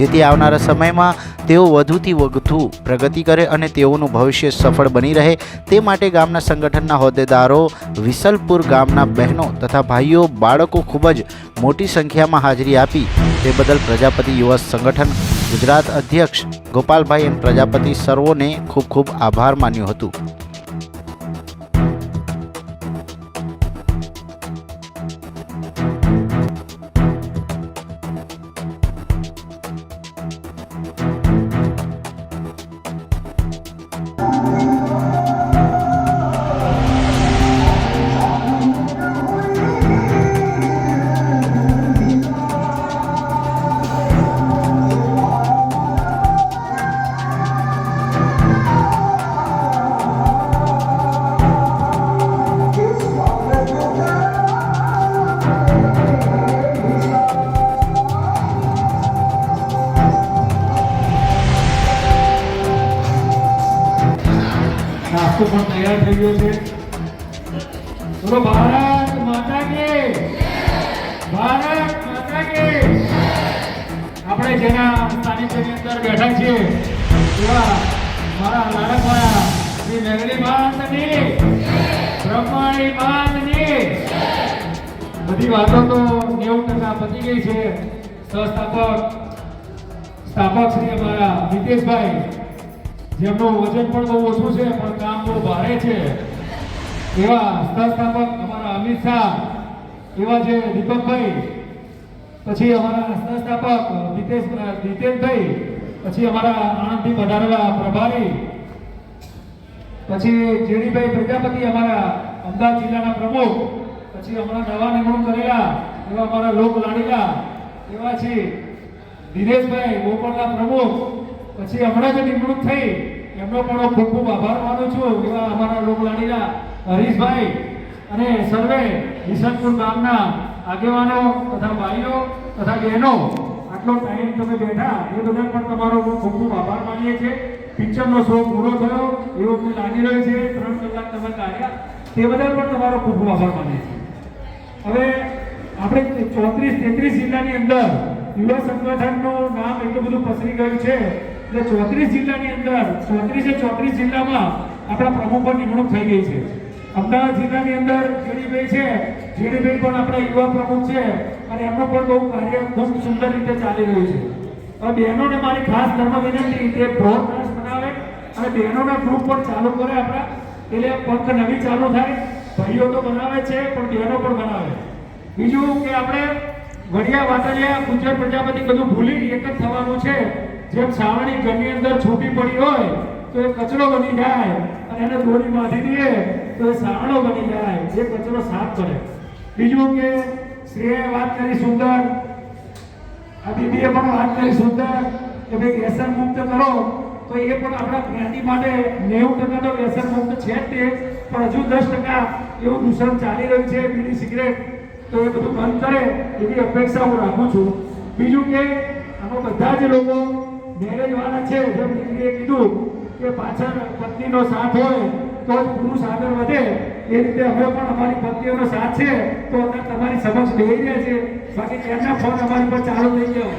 જેથી આવનારા સમયમાં તેઓ વધુથી વધુ પ્રગતિ કરે અને તેઓનું ભવિષ્ય સફળ બની રહે. તે માટે ગામના સંગઠનના હોદ્દેદારો, વિસલપુર ગામના બહેનો તથા ભાઈઓ, બાળકો ખૂબ જ મોટી સંખ્યામાં હાજરી આપી. તે બદલ પ્રજાપતિ યુવા સંગઠન ગુજરાત અધ્યક્ષ ગોપાલભાઈ એમ પ્રજાપતિ સર્વોને ખૂબ ખૂબ આભાર માન્યો હતું. નાસ્તો પણ તૈયાર થઈ ગયો છે. બોલો, ભારત માતા કે ભારત માતા કે આપણે જેના સાનિધ્યની અંદર બેઠા છીએ, એવા મારા લાડકવાળા શ્રી મેઘડી માતની બ્રહ્માણી માતની બધી વાતો તો નેવું ટકા પતી ગઈ છે. સહસ્થાપક, સ્થાપક શ્રી અમારા નીતેશભાઈ જેમનું વજન પણ બહુ ઓછું છે, પણ કામ બહુ ભારે છે. એવા સ્થાપક અમારા અમિત શાહ, એવા જે દીપકભાઈ, પછી અમારા સંસ્થાપક દીતેશ નીતેશભાઈ પછી અમારા આણંદથી પધારેલા પ્રભારી, પછી જેડીભાઈ પ્રજાપતિ અમારા અમદાવાદ જિલ્લાના પ્રમુખ, પછી હમણાં નવા નિમણૂક કરેલા, એવા અમારા લોક લાડીલા એવા છે દિનેશભાઈ બોપરના પ્રમુખ પછી હમણાં જે નિમણૂક થઈ. એમનો પણ ખૂબ ખૂબ આભાર માનું છું એવા અમારા લોક લાડીલા હરીશભાઈ અને સર્વે ઈશનપુર ગામના આગેવાનો તથા ભાઈઓ તથા બહેનો. આટલો ટાઈમ તમે બેઠા એ બધા પણ તમારો ખૂબ ખૂબ આભાર માનીએ છીએ. પિક્ચરનો શો પૂરો થયો એવું અમને લાગી રહ્યું છે. ત્રણ કલાક તમે કાઢ્યા. તે બધા પણ તમારો ખૂબ ખૂબ આભાર માનીએ છીએ. હવે આપણે ચોત્રીસ તેત્રીસ જિલ્લાની અંદર યુવા સંગઠનનું નામ એટલું બધું પસરી ગયું છે એટલે ચોત્રીસ જિલ્લાની અંદર, ચોત્રીસે ચોત્રીસ જિલ્લામાં આપણા પ્રમુખો નિમણૂક થઈ ગઈ છે. અમદાવાદ જિલ્લાની અંદર જેડીભાઈ છે જેડીભાઈ પણ આપણા યુવા પ્રમુખ છે અને એમનું પણ બહુ કાર્ય ખૂબ સુંદર રીતે ચાલી રહ્યું છે. હવે બહેનોને મારી ખાસ ધર્મ વિનંતી કે બ્રોડકાસ્ટ બનાવે અને બહેનોના ગ્રુપ પણ ચાલુ કરે આપણા. એટલે પંખ નવી ચાલુ થાય, ભાઈઓ તો બનાવે છે, પણ બહેનો પણ બનાવે બીજું કે આપણે વડિયા, વાટલિયા ગુજર પ્રજાપતિ બધું ભૂલી એક જ થવાનું છે. જેમ સાવણી ઘરની અંદર છૂટી પડી હોય, તો એ કચરો બની જાય અને એને દોરી બાંધી દઈએ, તો એ સાવણો બની જાય. જે કચરો સાફ કરે. બીજું કે શ્રેય વાત કરી સુંદર. આ દીદીએ પણ વાત કરી સુંદર કે ભાઈ વ્યસન મુક્ત કરો. તો એ પણ આપણા જ્ઞાતિ માટે નેવું ટકા તો વ્યસન મુક્ત છે જ તે. પણ હજુ દસ ટકા એવું દૂષણ ચાલી રહ્યું છે બીડી સિગરેટ. તો એ બધું બંધ કરે એવી અપેક્ષા હું રાખું છું. બીજું કે આમાં બધા જ લોકો મેરેજ વાળા છે, જેમ કીધું કે પાછળ પત્નીનો સાથ હોય, તો જ પુરુષ આગળ વધે. એ રીતે હવે પણ અમારી પત્નીઓનો સાથ છે, તો અમે તમારી સમક્ષ બેહી રહ્યા છે. બાકી એમના ફોન અમારી પર ચાલુ થઈ ગયો.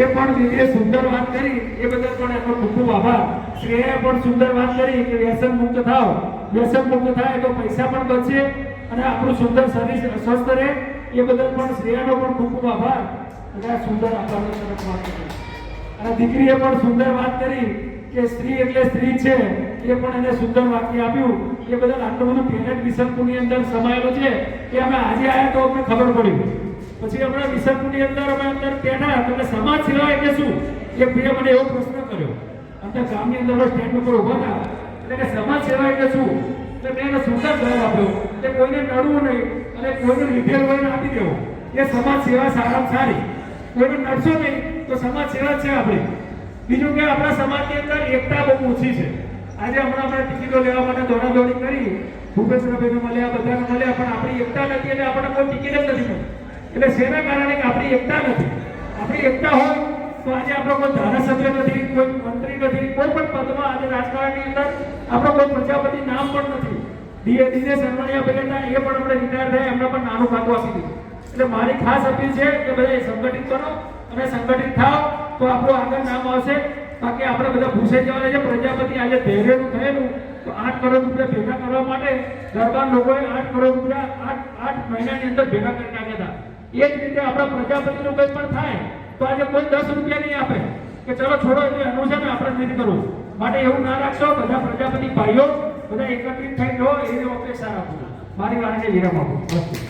એ પણ એ સુંદર વાત કરી, એ બદલ પણ એમનો ખૂબ ખૂબ આભાર. શ્રેયાએ પણ સુંદર વાત કરી કે વ્યસન મુક્ત થાવ. વ્યસન મુક્ત થાય તો પૈસા પણ બચે અને આપણું સુંદર શરીર સ્વસ્થ રહે. એ બદલ પણ શ્રેયાનો પણ ખૂબ ખૂબ આભાર. અને સુંદર આપણા તરફ અને દીકરીએ પણ સુંદર વાત કરી કે સ્ત્રી એટલે સ્ત્રી છે, એ પણ એને સુંદર વાક્ય આપ્યું. એ બદલ આટલું બધું પેરેન્ટ વિસર્પુની અંદર સમાયેલો છે કે અમે આજે આવ્યા તો અમને ખબર પડી. પછી હમણાં વિસર્પુની અંદર અમે અંદર બેઠા તમે સમાજ સેવા એટલે શું? એ ભાઈએ મને એવો પ્રશ્ન કર્યો. અંદર ગામની અંદર સ્ટેન્ડ ઉપર ઊભા હતા. એટલે કે સમાજ સેવા એટલે શું? એટલે મેં એને સુંદર જવાબ આપ્યો કે કોઈને નડવું નહીં અને કોઈને લીધેલ હોય આપી દેવો. એ સમાજ સેવા સારામાં સારી. કોઈને કરશો નહીં, તો સમાજ સેવા છે આપણી. બીજું કે આપણા સમાજની અંદર એકતા બહુ ઓછી છે. આજે હમણાં આપણે ટિકિટો લેવા માટે દોડાદોડી કરી, ભૂપેન્દ્રભાઈને મળ્યા, બધાને મળ્યા, પણ આપણી એકતા નથી એટલે આપણને કોઈ ટિકિટ જ નથી મળી. એટલે શેના કારણે કે આપણી એકતા નથી? આપણી એકતા હોય તો આજે આપણો કોઈ ધારાસભ્ય નથી, કોઈ મંત્રી નથી, કોઈ પણ પદમાં આજે રાજકારણની અંદર આપણો કોઈ પ્રજાપતિ નામ પણ નથી. ડીએ દિનેશ અરવણિયા હતા એ પણ આપણે રિટાયર થયા, એમના પણ નાનું ખાતું આપી દીધું. એટલે મારી ખાસ અપીલ છે કે બધા સંગઠિત કરો અને સંગઠિત થાવ તો આપણું આગળ નામ આવશે. બાકી આપણે બધા ભૂસાઈ જવાના છે. પ્રજાપતિ આજે ધૈર્યનું થયેલું. તો આઠ કરોડ રૂપિયા ભેગા કરવા માટે દરબાર લોકોએ આઠ કરોડ રૂપિયા આઠ આઠ મહિનાની અંદર ભેગા કરી નાખ્યા હતા. એ જ રીતે આપણા પ્રજાપતિનું કંઈ પણ થાય તો આજે કોઈ દસ રૂપિયા નહીં આપે. કે ચલો છોડો, એટલે એનું છે ને આપણે નથી કરવું. માટે એવું ના રાખશો. બધા પ્રજાપતિ ભાઈઓ, બધા એકત્રિત થઈ રહો એવી અપેક્ષા રાખો મારી વાણીને વિરામ આપો.